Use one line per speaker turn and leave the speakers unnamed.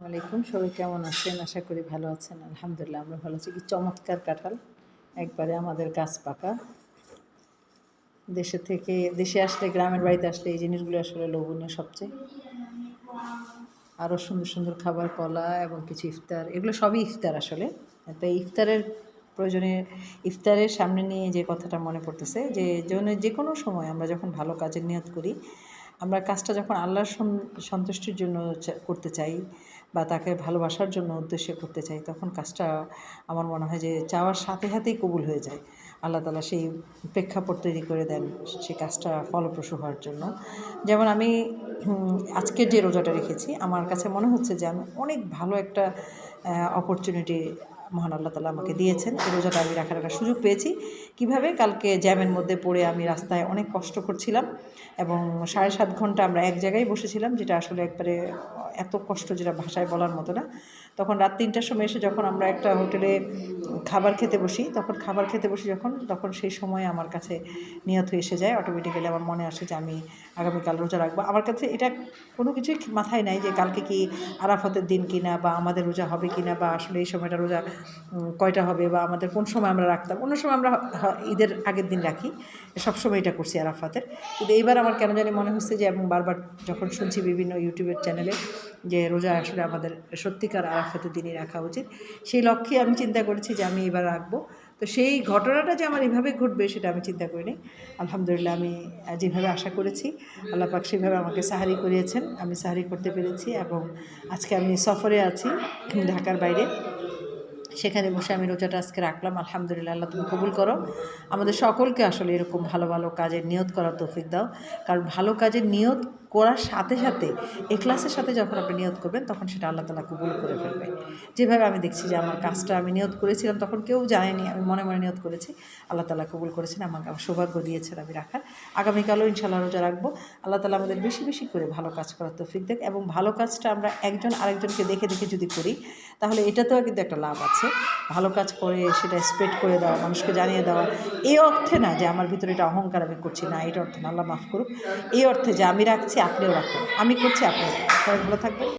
আলাইকুম, সবাই কেমন আছেন? আশা করি ভালো আছেন। আলহামদুলিল্লাহ, আমরা ভালো আছি। কি চমৎকার কাঁঠাল, একবারে আমাদের গাছ পাকা। দেশে থেকে, দেশে আসলে, গ্রামের বাড়িতে আসলে এই জিনিসগুলো আসলে লোভনীয় সবচেয়ে। আরও সুন্দর সুন্দর খাবার, কলা এবং কিছু ইফতার, এগুলো সবই ইফতার আসলে। তো ইফতারের প্রয়োজনে, ইফতারের সামনে নিয়ে যে কথাটা মনে পড়তেছে, যে জন্য যে কোনো সময় আমরা যখন ভালো কাজের নিয়ত করি আমরা কাজটা যখন আল্লাহর সন্তুষ্টির জন্য করতে চাই বা তাকে ভালোবাসার জন্য উদ্দেশ্যে করতে চাই তখন কাজটা আমার মনে হয় যে চাওয়ার সাথে সাথেই কবুল হয়ে যায়। আল্লাহ তালা সেই প্রেক্ষাপট তৈরি করে দেন সেই কাজটা ফলপ্রসূ হওয়ার জন্য। যেমন আমি হুম, আজকের যে রোজাটা রেখেছি আমার কাছে মনে হচ্ছে যে আমি অনেক ভালো একটা অপরচুনিটি মহান আল্লাহ তালা আমাকে দিয়েছেন। এই রোজাটা আমি রাখার একটা সুযোগ পেয়েছি। কীভাবে? কালকে জ্যামের মধ্যে পড়ে আমি রাস্তায় অনেক কষ্ট করছিলাম এবং সাড়ে সাত ঘণ্টা আমরা এক জায়গায় বসেছিলাম, যেটা আসলে একবারে এত কষ্ট যেটা ভাষায় বলার মতো না। তখন রাত তিনটার সময় এসে যখন আমরা একটা হোটেলে খাবার খেতে বসি, তখন খাবার খেতে বসি যখন, তখন সেই সময় আমার কাছে হয়ে এসে যায়। অটোমেটিক্যালি আমার মনে আসে যে আমি আগামীকাল রোজা রাখব। আমার কাছে এটা কোনো কিছুই মাথায় নাই যে কালকে কি আরাফতের দিন কিনা বা আমাদের রোজা হবে কিনা বা আসলে এই সময়টা রোজা কয়টা হবে বা আমাদের কোন সময় আমরা রাখতাম। অন্য সময় আমরা ঈদের আগের দিন রাখি। সবসময় এটা করছি আরাফাতের। কিন্তু এইবার আমার কেন জানি মনে হচ্ছে যে, এবং বারবার যখন শুনছি বিভিন্ন ইউটিউবের চ্যানেলে যে রোজা আসলে আমাদের সত্যিকার আরাফাতের দিনই রাখা উচিত। সেই লক্ষ্যে আমি চিন্তা করেছি যে, আমি এবার রাখব। তো সেই ঘটনাটা যে আমার এভাবে ঘটবে সেটা আমি চিন্তা করিনি। আলহামদুলিল্লাহ আমি যেভাবে আশা করেছি, আল্লাহ পাক সেভাবে আমাকে সাহারি করিয়েছেন। আমি সাহারি করতে পেরেছি এবং আজকে আমি সফরে আছি ঢাকার বাইরে। সেখানে বসে আমি রোজাটা আজকে রাখলাম। আলহামদুলিল্লাহ, আল্লাহ তুমি কবুল করো। আমাদের সকলকে আসলে এরকম ভালো ভালো কাজের নিয়ত করার তৌফিক দাও। কারণ ভালো কাজের নিয়ত করার সাথে সাথে এখলাসের সাথে যখন আপনি নিয়ত করবেন, তখন সেটা আল্লাহ তালা কবুল করে ফেলবে। যেভাবে আমি দেখছি যে আমার কাজটা আমি নিয়ত করেছিলাম, তখন কেউ জানেনি, আমি মনে মনে নিয়ত করেছি। আল্লাহ তালা কবুল করেছেন, আমাকে আমার সৌভাগ্য দিয়েছেন আমি রাখার। আগামীকালও ইনশাল্লাহ রোজা রাখব। আল্লাহ তালা আমাদের বেশি বেশি করে ভালো কাজ করার তৌফিক দেখ এবং ভালো কাজটা আমরা একজন আরেকজনকে দেখে দেখে যদি করি, তাহলে এটাতেও কিন্তু একটা লাভ আছে। ভালো কাজ করে সেটা স্প্রেড করে দেওয়া, মানুষকে জানিয়ে দেওয়া। এই অর্থে না যে আমার ভিতরে এটা অহংকার আমি করছি, না, এটা অর্থে না, আল্লাহ মাফ করুক। এই অর্থে যে আমি রাখছি আপনিও রাখুন আমি করছি রাখুন। সবাই ভালো থাকবেন